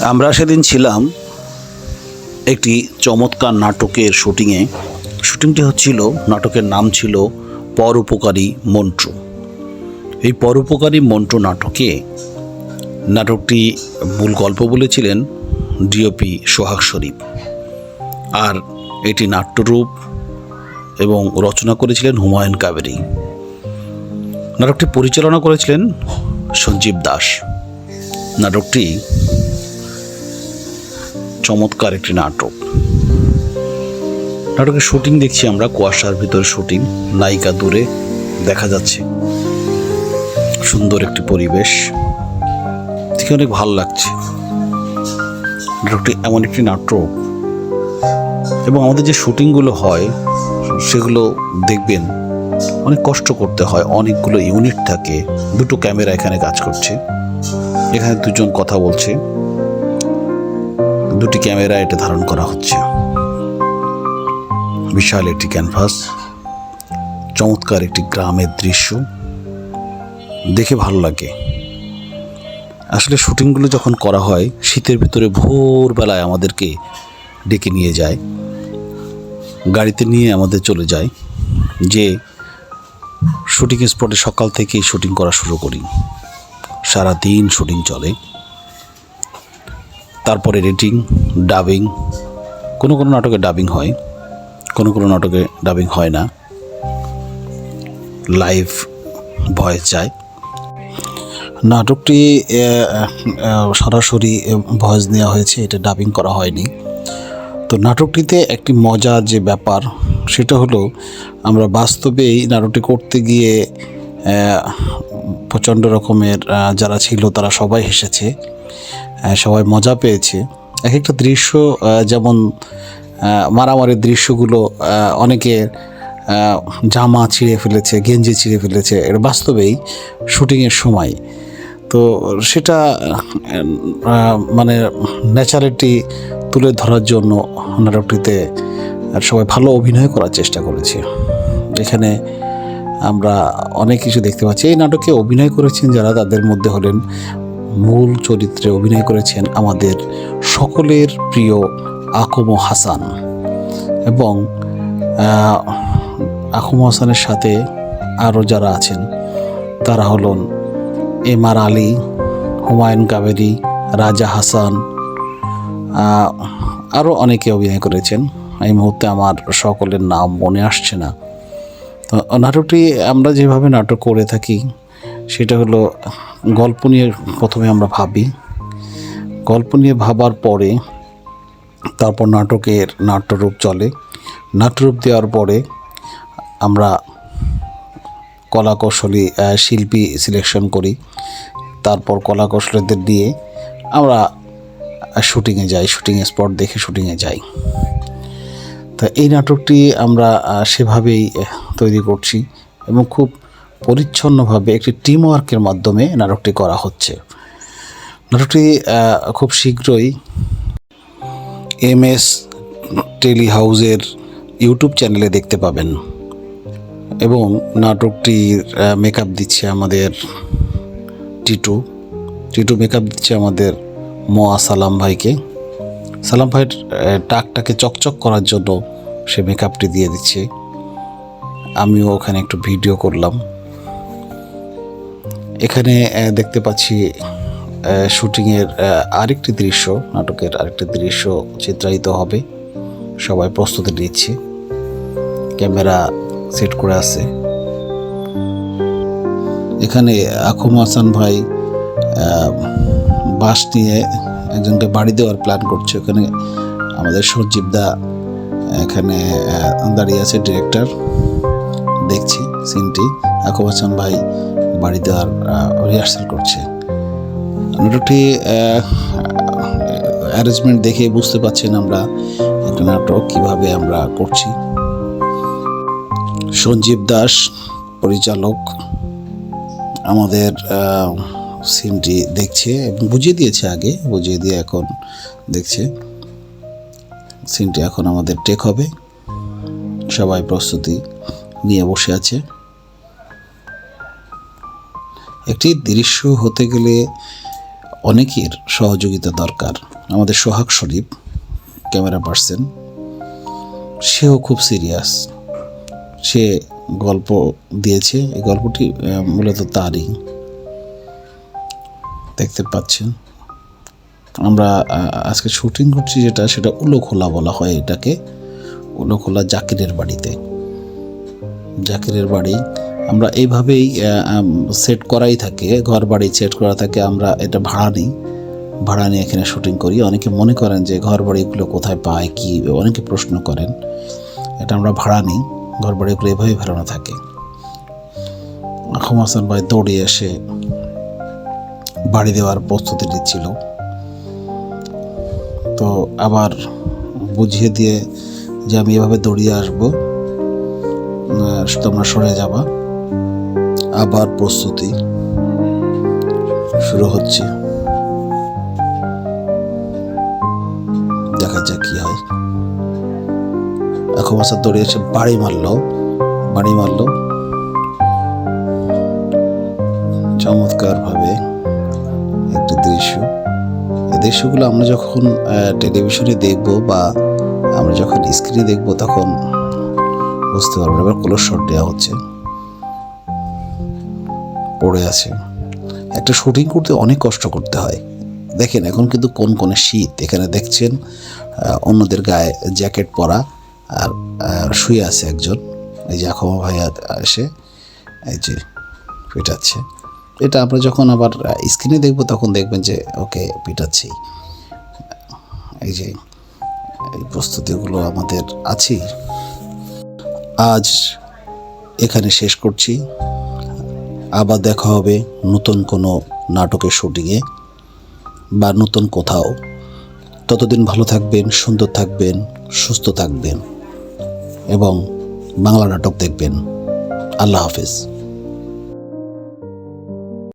আমরা সেদিন ছিলাম একটি চমৎকার নাটকের শুটিংয়ে শুটিংটি হচ্ছিল, নাটকের নাম ছিল পরোপকারী মন্ত্র। এই পরোপকারী মন্ত্র নাটকে নাটকটি মূল গল্প বলেছিলেন ডিওপি সোহাগ শরীফ। আর এটি নাট্যরূপ এবং রচনা করেছিলেন হুমায়ুন কাবেরী। নাটকটি পরিচালনা করেছিলেন সঞ্জীব দাস। নাটকটি চমৎকার একটি নাটক। নাটকের শুটিং দেখছি আমরা, কুয়াশার ভিতরে শুটিং, নায়িকা দূরে দেখা যাচ্ছে। সুন্দর একটি পরিবেশ। দেখে অনেক ভালো লাগছে। নাটকটি এমন একটি নাটক। এবং আমাদের যে শুটিংগুলো হয়, সেগুলো দেখবেন অনেক কষ্ট করতে হয়, অনেকগুলো ইউনিট থাকে, দুটো ক্যামেরা এখানে কাজ করছে। এখানে দুজন কথা বলছে। দুটি ক্যামেরা এটা ধারণ করা হচ্ছে। বিশাল একটি ক্যানভাস, চমৎকার একটি গ্রামের দৃশ্য। দেখে ভালো লাগে। আসলে শুটিংগুলো যখন করা হয়, শীতের ভিতরে ভোরবেলায় আমাদেরকে ডেকে নিয়ে যায়। গাড়িতে নিয়ে আমাদের চলে যায় যে শুটিং স্পটে সকাল থেকেই শুটিং করা শুরু করি। সারা দিন শুটিং চলে। তারপরে এডিটিং ডাবিং কোনো কোনো নাটকে ডাবিং হয়, কোনো কোনো নাটকে ডাবিং হয় না। লাইভ ভয়েস যায়। নাটকটি সরাসরি ভয়েস নেওয়া হয়েছে, এটা ডাবিং করা হয়নি। তো নাটকটিতে একটি মজার যে ব্যাপার, সেটা হলো আমরা বাস্তবেই নাটকটি করতে গিয়ে প্রচণ্ড রকমের যারা ছিল তারা সবাই হেসেছে। সবাই মজা পেয়েছে। এক একটা দৃশ্য যেমন মারামারির দৃশ্যগুলো অনেকের জামা ছিঁড়ে ফেলেছে, গেঞ্জি ছিঁড়ে ফেলেছে এটা বাস্তবেই শুটিংয়ের সময়। তো সেটা মানে ন্যাচারালিটি তুলে ধরার জন্য নাটকটিতে সবাই ভালো অভিনয় করার চেষ্টা করেছে। এখানে আমরা অনেক কিছু দেখতে পাচ্ছি। এই নাটকে অভিনয় করেছেন যারা, তাদের মধ্যে হলেন মূল চরিত্রে অভিনয় করেছেন আমাদের সকলের প্রিয় আকম হাসান। এবং আকম হাসানের সাথে আরও যারা আছেন, তারা হলেন এম আর আলী, হুমায়ুন কাবেরী, রাজা হাসান আরও অনেকে অভিনয় করেছেন। এই মুহূর্তে আমার সকলের নাম মনে আসছে না। তো নাটকটি আমরা যেভাবে নাটক করে থাকি সেটা হলো গল্প নিয়ে প্রথমে আমরা ভাবি। গল্প নিয়ে ভাবার পরে তারপর নাটকের নাট্যরূপ চলে। নাট্যরূপ দেওয়ার পরে আমরা কলা কৌশলী শিল্পী সিলেকশন করি। তারপর কলা কৌশলীদের দিয়ে আমরা শুটিংয়ে যাই শুটিং স্পট দেখে শুটিংয়ে যাই। তা এই নাটকটি আমরা সেভাবেই তৈরি করছি এবং খুব পরিচ্ছন্নভাবে একটি টিম ওয়ার্কের মাধ্যমে নাটকটি করা হচ্ছে। নাটকটি খুব শীঘ্রই এম এস টেলি হাউসের ইউটিউব চ্যানেলে দেখতে পাবেন। এবং নাটকটির মেকআপ দিচ্ছে আমাদের টিটু। টিটু মেকআপ দিচ্ছে আমাদের মোয়া সালাম ভাইকে। সালাম ভাইয়ের টাকটাকে চকচক করার জন্য সে মেকআপটি দিয়ে দিচ্ছে। আমিও ওখানে একটু ভিডিও করলাম। এখানে দেখতে পাচ্ছি শুটিংয়ের আরেকটি দৃশ্য, নাটকের আরেকটি দৃশ্য চিত্রায়িত হবে। সবাই প্রস্তুতি নিচ্ছে। ক্যামেরা সেট করে আছে। এখানে আখম হাসান ভাই বাস নিয়ে একজনকে বাড়ি দেওয়ার প্ল্যান করছে। ওখানে আমাদের সঞ্জীব দা, এখানে দাঁড়িয়ে আছে ডিরেক্টর দেখছি সিনটি আখম হাসান ভাই বাড়ি দেওয়ার রিহার্সাল করছে। নাটকটি অ্যারেঞ্জমেন্ট দেখে বুঝতে পারছেন আমরা একটা নাটক কীভাবে আমরা করছি। সঞ্জীব দাস, পরিচালক, আমাদের সিনটি দেখছে এবং বুঝিয়ে দিয়েছে আগে, বুঝিয়ে দিয়ে এখন দেখছে। সিনটি এখন আমাদের টেক হবে। সবাই প্রস্তুতি নিয়ে বসে আছে। একটি দৃশ্য হতে গেলে অনেকের সহযোগিতা দরকার। আমাদের সোহাগ শরীফ, ক্যামেরা পার্সন, সেও খুব সিরিয়াস। সে গল্প দিয়েছে, এই গল্পটি মূলত তারই। দেখতে পাচ্ছেন। আমরা আজকে শুটিং করছি যেটা, সেটা উলোখোলা বলা হয় এটাকে, উলোখোলা জাকিরের বাড়িতে। জাকিরের বাড়ি আমরা এইভাবেই সেট করাই থাকে ঘর বাড়ি সেট করা থাকে, আমরা এটা ভাড়া নিই। ভাড়া নিয়ে এখানে শুটিং করি। অনেকে মনে করেন যে ঘর বাড়িগুলো কোথায় পায়, কি, অনেকে প্রশ্ন করেন। এটা আমরা ভাড়া নিই ঘর বাড়িগুলো এভাবেই ভাড়ানো থাকে। হাসান ভাই দৌড়ে এসে বাড়ি দেওয়ার প্রস্তুতি নিচ্ছিল। তো আবার বুঝিয়ে দিয়ে যে আমি এভাবে দৌড়িয়ে আসব তোমরা সরে যাবা। আবার প্রস্তুতি শুরু হচ্ছে। দেখা যাক কি হয়। এখন মাসা দৌড়ে এসে বাড়ি মারলো বাড়ি মারলো। চমৎকার ভাবে একটি দৃশ্য। এই দৃশ্যগুলো আমরা যখন টেলিভিশনে দেখব বা আমরা যখন স্ক্রিনে দেখব তখন বুঝতে পারব। এবার কলর শট দেওয়া হচ্ছে। পড়ে আছে। একটা শুটিং করতে অনেক কষ্ট করতে হয়। দেখেন, এখন কিন্তু কোন কোন শীত? এখানে দেখছেন অন্যদের গায়ে জ্যাকেট পরা আর শুয়ে আছে একজন। এই যে আখমা ভাইয়া এসে, এই যে পিটাচ্ছে। এটা আমরা যখন আবার স্ক্রিনে দেখব, তখন দেখবেন যে, ওকে পিটাচ্ছেই এই যে, এই প্রস্তুতিগুলো আমাদের আছেই। আজ এখানে শেষ করছি। আবার দেখা হবে নতুন কোনো নাটকের শুটিংয়ে বা নতুন কোথাও। ততদিন ভালো থাকবেন, সুন্দর থাকবেন, সুস্থ থাকবেন এবং বাংলা নাটক দেখবেন। আল্লাহ হাফেজ।